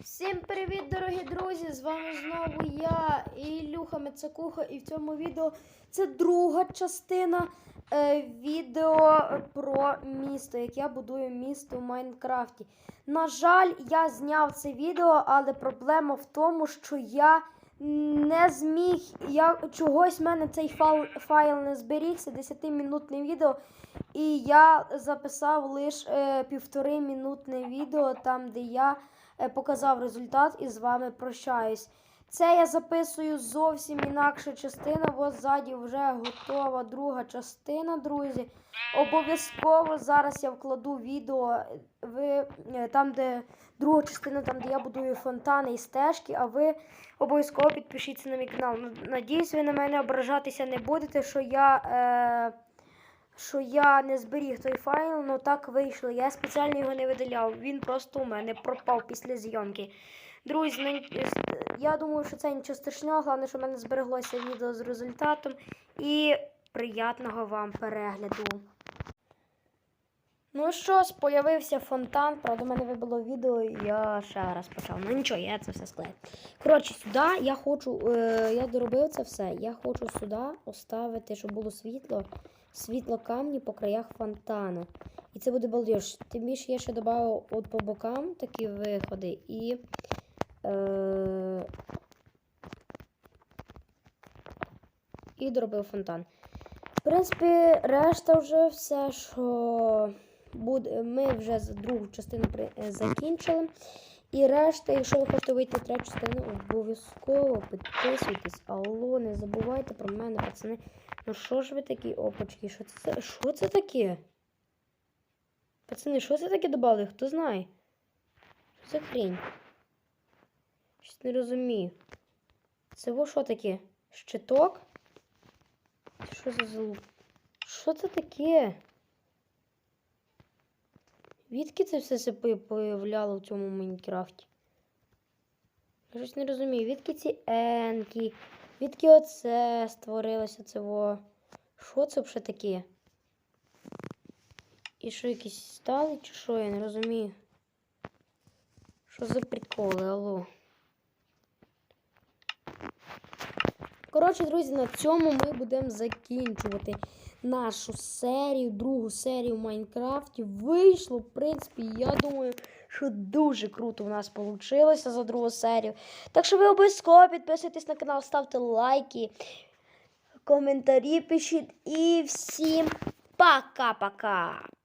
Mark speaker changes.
Speaker 1: Всім привіт, дорогі друзі! З вами знову я, Ілюха Мецакуха, і в цьому відео це друга частина е, відео про місто, як я будую місто в Майнкрафті. На жаль, я зняв це відео, але проблема в тому, що я не зміг. Я, чогось в мене цей файл, файл не зберігся, 10-мінутне відео. І я записав лише е, півтори мінутне відео, там, де я е, показав результат і з вами прощаюсь. Це я записую зовсім інакша частина. Ось ззаді вже готова друга частина, друзі. Обов'язково зараз я вкладу відео ви, е, там, де друга частина, там, де я будую фонтани і стежки, а ви обов'язково підпишіться на мій канал. Надіюсь, ви на мене ображатися не будете, що я. Е, що я не зберіг той файл, але так вийшло. Я спеціально його не видаляв. Він просто у мене пропав після зйомки. Друзі, ну, я думаю, що це нічого страшного. Головне, що в мене збереглося відео з результатом. І приятного вам перегляду. Ну що ж, появився фонтан. Правда, в мене вибило відео, і я ще раз почав. Ну нічого, я це все склею. Коротше, сюди я хочу. Е, я доробив це все. Я хочу сюди оставити, щоб було світло. Світло камні по краях фонтану. І це буде балдеж. Тим більше я ще додав от по бокам такі виходи і. Е, і доробив фонтан. В принципі, решта вже все, що ми вже другу частину е, закінчили. І решта, якщо ви хочете вийти в третю частину, обов'язково підписуйтесь. Алло, не забувайте про мене, пацани. Ну що ж ви такі опачки? Що це, що це таке? Пацани, що це таке додали? Хто знає? Що за хрінь? Щось не розумію. Це во що таке? Щиток? Це Що за залуп? Що це таке? Відки це все се появляло в цьому Майнкрафті? Я щось не розумію. Відки ці енки? Відки оце створилося це во? Що це вже таке? І що якісь стали, чи що? Я не розумію. Що за приколи, алло? Коротше, друзі, на цьому ми будемо закінчувати нашу серію, другу серію в Майнкрафті. Вийшло, в принципі, я думаю, що дуже круто у нас вийшло за другу серію. Так що ви обов'язково підписуйтесь на канал, ставте лайки, коментарі пишіть і всім пока-пока!